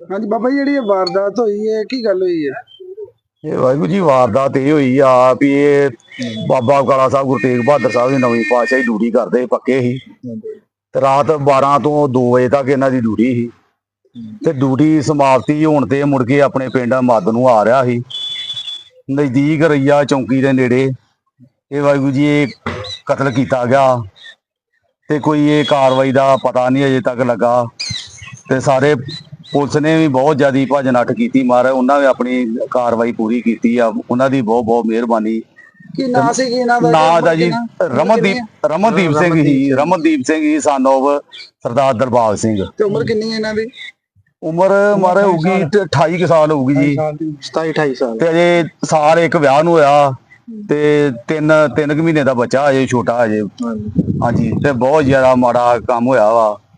ਹਾਂਜੀ, ਬਾਬਾ ਜੀ, ਜਿਹੜੀ ਇਹ ਵਾਰਦਾਤ ਹੋਈ ਹੈ, ਕੀ ਗੱਲ ਹੋਈ ਹੈ? ਇਹ ਵਾਹਿਗੁਰੂ ਜੀ, ਵਾਰਦਾਤ ਇਹ ਹੋਈ ਆ ਵੀ ਇਹ ਬਾਬਾ ਕਾਲਾ ਸਾਹਿਬ, ਗੁਰੂ ਤੇਗ ਬਹਾਦਰ ਸਾਹਿਬ ਦੀ ਨਵੀਂ ਪਾਤਸ਼ਾਹੀ ਡਿਊਟੀ ਕਰਦੇ ਪੱਕੇ ਸੀ। ਤੇ ਰਾਤ 12 ਤੋਂ 2 ਵਜੇ ਤੱਕ ਇਹਨਾਂ ਦੀ ਡਿਊਟੀ ਸੀ। ਤੇ ਡਿਊਟੀ ਸਮਾਪਤੀ ਹੋਣ ਤੇ ਮੁੜ ਕੇ ਆਪਣੇ ਪਿੰਡ ਮੱਦ ਨੂੰ ਆ ਰਿਹਾ ਸੀ। ਨਜ਼ਦੀਕ ਰਈਆ ਚੌਂਕੀ ਦੇ ਨੇੜੇ। ਇਹ ਵਾਹਿਗੁਰੂ ਜੀ, ਇਹ ਕਤਲ ਕੀਤਾ ਗਿਆ। ਤੇ ਕੋਈ ਇਹ ਕਾਰਵਾਈ ਦਾ ਪਤਾ ਨਹੀਂ ਅਜੇ ਤੱਕ ਲੱਗਾ। ਤੇ ਸਾਰੇ ਪੁਲਿਸ ਨੇ ਵੀ ਬਹੁਤ ਜ਼ਿਆਦੀ ਭੱਜ ਨੱਠ ਕੀਤੀ ਮਾਰ ਉਹਨਾਂ ਨੇ ਆਪਣੀ ਕਾਰਵਾਈ ਪੂਰੀ ਕੀਤੀ ਆ ਉਹਨਾਂ ਦੀ ਬਹੁਤ ਬਹੁਤ ਮਿਹਰਬਾਨੀ। ਕੀ ਨਾਂ ਸੀ ਇਹਨਾਂ ਦਾ? ਨਾਂ ਦਾ ਜੀ? ਰਮਨਦੀਪ ਰਮਨਦੀਪ ਸਿੰਘ ਜੀ ਰਮਨਦੀਪ ਸਿੰਘ ਜੀ ਸਾਨੋਵ ਸਰਦਾਰ ਦਰਬਾਗ ਸਿੰਘ। ਤੇ ਉਮਰ ਕਿੰਨੀ ਹੈ ਇਹਨਾਂ ਦੀ? ਉਮਰ ਮਾਰੇ ਹੋਊਗੀ ਤੇ 28 ਕੁ ਸਾਲ ਹੋਊਗੀ ਜੀ। 27 28 ਸਾਲ। ਤੇ ਅਜੇ ਸਾਲ ਇੱਕ ਵਿਆਹ ਨੂੰ ਹੋਇਆ ਤੇ ਤਿੰਨ ਤਿੰਨ ਕੁ ਮਹੀਨੇ ਦਾ ਬੱਚਾ ਅਜੇ ਛੋਟਾ ਅਜੇ। ਹਾਂਜੀ ਤੇ ਬਹੁਤ ਜ਼ਿਆਦਾ ਮਾੜਾ ਕੰਮ ਹੋਇਆ ਵਾ।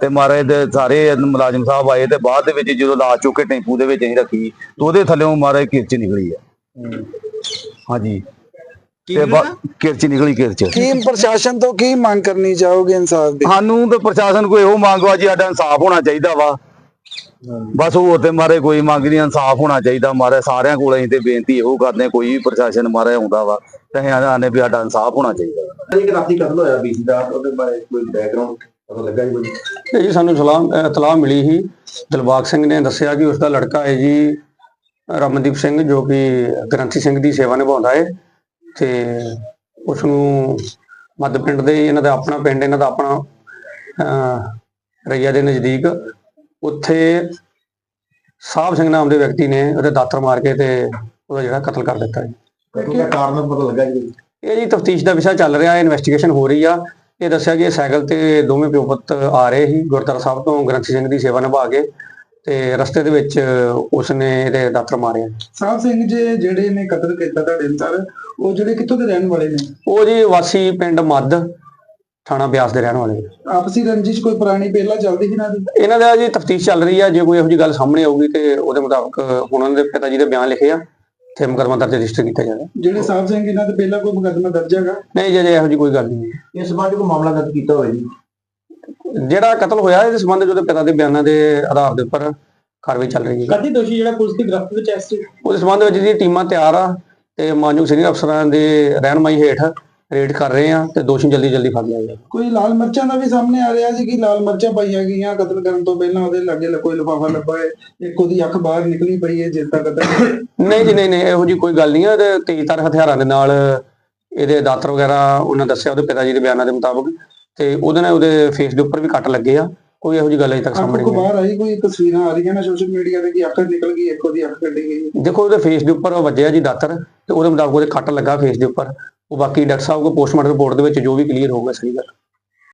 ਤੇ ਮਾਰੇ ਦੇ ਸਾਰੇ ਮੁਲਾਜ਼ਮ ਸਾਹਿਬ ਆਏ ਤੇ ਬਾਅਦ ਦੇ ਵਿੱਚ ਜਦੋਂ ਲਾ ਚੁੱਕ ਕੇ ਟੈਂਪੂ ਦੇ ਵਿੱਚ ਅਸੀਂ ਰੱਖੀ ਤੇ ਉਹਦੇ ਥੱਲੇੋਂ ਮਾਰੇ ਕਿਰਚ ਨਿਕਲੀ ਆ। ਹਾਂਜੀ। ਤੇ ਬਾ- ਕਿਰਚ ਨਿਕਲੀ ਕਿਰਚ। ਕੀ ਪ੍ਰਸ਼ਾਸਨ ਤੋਂ ਕੀ ਮੰਗ ਕਰਨੀ ਚਾਹੋਗੇ ਇਨਸਾਫ ਦੀ? ਸਾਨੂੰ ਤੇ ਪ੍ਰਸ਼ਾਸਨ ਕੋਈ ਇਹੋ ਮੰਗ ਵਾ ਜੀ ਸਾਡਾ ਇਨਸਾਫ ਹੋਣਾ ਚਾਹੀਦਾ ਵਾ। ਬਸ ਹੋਰ ਤੇ ਮਾਰੇ ਕੋਈ ਮੰਗ ਨਹੀਂ ਇਨਸਾਫ ਹੋਣਾ ਚਾਹੀਦਾ। ਮਾਰੇ ਸਾਰਿਆਂ ਕੋਲ ਅਸੀਂ ਤੇ ਬੇਨਤੀ ਇਹੋ ਕਰਦੇ ਹਾਂ, ਕੋਈ ਵੀ ਪ੍ਰਸ਼ਾਸਨ ਮਾਰੇ ਆਉਂਦਾ ਵਾ ਤੇ ਆਨੇ ਵੀ ਸਾਡਾ ਇਨਸਾਫ ਹੋਣਾ ਚਾਹੀਦਾ। ਇੱਕ ਰਾਤੀ ਕਤਲ ਹੋਇਆ ਬੀਸੀ ਦਾ ਉਹਦੇ ਬਾਰੇ ਕੋਈ ਬੈਕਗ੍ਰਾਉਂਡ ਪਤਾ ਲੱਗਾ ਜੀ ਕੋਈ? ਇਹ ਜੀ ਸਾਨੂੰ ਸਲਾਮ ਇਤਲਾਹ ਮਿਲੀ ਸੀ। ਦਿਲਬਾਗ ਸਿੰਘ ਨੇ ਦੱਸਿਆ ਕਿ ਉਸ ਦਾ ਲੜਕਾ ਹੈ ਜੀ ਰਮਨਦੀਪ ਸਿੰਘ ਜੋ ਕਿ ਗ੍ਰੰਥੀ ਸਿੰਘ ਦੀ ਸੇਵਾ ਨਿਭਾਉਂਦਾ ਹੈ। ਤੇ ਉਸ ਨੂੰ ਮੱਧ ਪਿੰਡ ਦੇ ਇਹਨਾਂ ਦਾ ਆਪਣਾ ਪਿੰਡ ਇਹਨਾਂ ਦਾ ਆਪਣਾ ਰਈਆ ਦੇ ਨਜ਼ਦੀਕ ਉੱਥੇ ਸਾਹਿਬ ਸਿੰਘ ਨਾਮ ਦੇ ਵਿਅਕਤੀ ਨੇ ਉਹਦੇ ਦਾਤਰ ਮਾਰ ਕੇ ਤੇ ਉਹਦਾ ਜਿਹੜਾ ਕਤਲ ਕਰ ਦਿੱਤਾ ਜੀ। ਉਹਦਾ ਕਾਰਨ ਪਤਾ ਲੱਗਾ ਜੀ? ਇਹ ਜੀ ਤਫਤੀਸ਼ ਦਾ ਵਿਸ਼ਾ ਚੱਲ ਰਿਹਾ ਹੈ ਇਨਵੈਸਟੀਗੇਸ਼ਨ ਹੋ ਰਹੀ ਆ। ਇਹ ਦੱਸਿਆ ਕਿ ਸਾਈਕਲ ਤੇ ਦੋਵੇਂ ਪਿਓ ਪੁੱਤ ਆ ਰਹੇ ਸੀ ਗੁਰਦੁਆਰਾ ਸਾਹਿਬ ਤੋਂ ਗ੍ਰੰਥੀ ਸਿੰਘ ਦੀ ਸੇਵਾ ਨਿਭਾ ਕੇ ਤੇ ਰਸਤੇ ਦੇ ਵਿੱਚ ਉਸਨੇ ਇਹਦੇ ਦਾਤਰ ਮਾਰਿਆ ਸਾਹਿਬ ਸਿੰਘ ਜੀ ਜਿਹੜੇ ਨੇ ਕਤਲ ਕੀਤਾ ਤੁਹਾਡੇ ਅਨਸਾਰ ਉਹ ਜਿਹੜੇ ਕਿੱਥੋਂ ਦੇ ਰਹਿਣ ਵਾਲੇ ਨੇ? ਉਹ ਜੀ ਵਾਸੀ ਪਿੰਡ ਮੱਧ ਥਾਣਾ ਬਿਆਸ ਦੇ ਰਹਿਣ ਵਾਲੇ। ਨੇ। ਆਪਸੀ ਰੰਜਿਸ਼ ਕੋਈ ਪੁਰਾਣੀ ਪਹਿਲਾਂ ਚੱਲਦੀ ਸੀ ਨਾ ਇਹਨਾਂ ਦਾ ਜੀ ਤਫਤੀਸ਼ ਚੱਲ ਰਹੀ ਆ ਜੇ ਕੋਈ ਇਹੋ ਜਿਹੀ ਗੱਲ ਸਾਹਮਣੇ ਆਊਗੀ ਤੇ ਉਹਦੇ ਮੁਤਾਬਕ ਹੁਣ ਉਹਨਾਂ ਦੇ ਪਿਤਾ ਜੀ ਦੇ ਬਿਆਨ ਲਿਖੇ ਆ। ਤੇ ਮੁਕੱਦਮਾ ਦਰਜ ਰਜਿਸਟਰ ਕੀਤਾ ਜਾਏਗਾ। ਜਿਹੜੇ ਸਾਹਿਬ ਸਿੰਘ ਇਹਨਾਂ ਤੇ ਪਹਿਲਾਂ ਕੋਈ ਮੁਕੱਦਮਾ ਦਰਜ ਹੈਗਾ? ਨਹੀਂ ਜੇ ਜੇ ਇਹੋ ਜਿਹੀ ਕੋਈ ਗੱਲ ਨਹੀਂ ਹੈ। ਇਸ ਸੰਬੰਧ ਕੋਈ ਮਾਮਲਾ ਦਰਜ ਕੀਤਾ ਹੋਵੇ ਜੀ? ਜਿਹੜਾ ਕਤਲ ਹੋਇਆ ਇਹਦੇ ਸੰਬੰਧ ਵਿੱਚ ਉਹਦੇ ਪਿਤਾ ਦੇ ਬਿਆਨਾਂ ਦੇ ਆਧਾਰ ਦੇ ਉੱਪਰ ਕਾਰਵਾਈ ਚੱਲ ਰਹੀ ਹੈ ਕਦੀ ਦੋਸ਼ੀ ਜਿਹੜਾ ਪੁਲਿਸ ਦੀ ਗ੍ਰਿਫਤ ਵਿੱਚ ਐਸ ਉਹਦੇ ਸੰਬੰਧ ਵਿੱਚ ਜੀ ਟੀਮਾਂ ਤਿਆਰ ਆ ਤੇ ਮਾਨਯੋਗ ਸੀਨੀਅਰ ਅਫਸਰਾਂ ਦੇ ਰਹਿਨਮਾਈ ਹੇਠ ਰੇਡ ਕਰ ਰਹੇ ਆ ਤੇ ਦੋਸ਼ੀ ਜਲਦੀ ਜਲਦੀ ਫੜ ਲਿਆ ਜਾਏਗਾ ਕੋਈ ਲਾਲ ਮਿਰਚਾਂ ਦਾ ਵੀ ਸਾਹਮਣੇ ਆ ਰਿਹਾ ਸੀ ਕਿ ਲਾਲ ਮਿਰਚਾਂ ਪਾਈਆਂ ਗਈਆਂ ਕਤਲ ਕਰਨ ਤੋਂ ਪਹਿਲਾਂ ਉਹਦੇ ਲਾਗੇ ਲ- ਕੋਈ ਲਿਫਾਫਾ ਲੱਭਾ ਹੈ ਇੱਕ ਉਹਦੀ ਅੱਖ ਬਾਹਰ ਨਿਕਲੀ ਪਈ ਹੈ ਜਿਸ ਦਾ ਕਤਲ ਨਹੀਂ ਜੀ ਨਹੀਂ ਨਹੀਂ ਇਹੋ ਜੀ ਕੋਈ ਗੱਲ ਨਹੀਂ ਹੈ ਤੇ ਤੇਜ਼ਧਾਰ ਹਥਿਆਰਾਂ ਦੇ ਨਾਲ ਇਹਦੇ ਦਾਤਰ ਵਗੈਰਾ ਉਹਨਾਂ ਦੱਸਿਆ ਉਹਦੇ ਪਿਤਾ ਜੀ ਦੇ ਬਿਆਨਾਂ ਦੇ ਮੁਤਾਬਕ ਤੇ ਉਹਦੇ ਨਾਲ ਉਹਦੇ ਫੇਸ ਦੇ ਉੱਪਰ ਵੀ ਕੱਟ ਲੱਗੇ ਆ ਕੋਈ ਇਹੋ ਜੀ ਗੱਲ ਅਜੇ ਤੱਕ ਅੱਖ ਸਾਹਮਣੇ ਕੋ ਨਹੀਂ ਆਈ। ਬਾਹਰ ਆਈ ਕੋਈ ਤਸਵੀਰਾਂ ਆ ਰਹੀਆਂ ਨੇ ਸੋਸ਼ਲ ਮੀਡੀਆ ਤੇ ਕਿ ਅੱਖ ਨਿਕਲ ਗਈ ਇੱਕ ਉਹਦੀ ਅੱਖ ਕੱਢੀ ਗਈ ਦੇਖੋ ਉਹਦੇ ਫੇਸ ਦੇ ਉੱਪਰ ਵੱਜਿਆ ਜੀ ਦਾਤਰ ਤੇ ਉਹਦੇ ਮੁਤਾਬਕ ਉਹਦੇ ਕੱਟ ਲੱਗਾ ਫੇਸ ਦੇ ਉੱਪਰ। ਉਹ ਬਾਕੀ ਡਾਕਟਰ ਸਾਹਿਬ ਕੋ ਪੋਸਟਮਾਰਟਮ ਰਿਪੋਰਟ ਦੇ ਵਿੱਚ ਜੋ ਵੀ ਕਲੀਅਰ ਹੋਊਗਾ ਸਹੀ ਗੱਲ।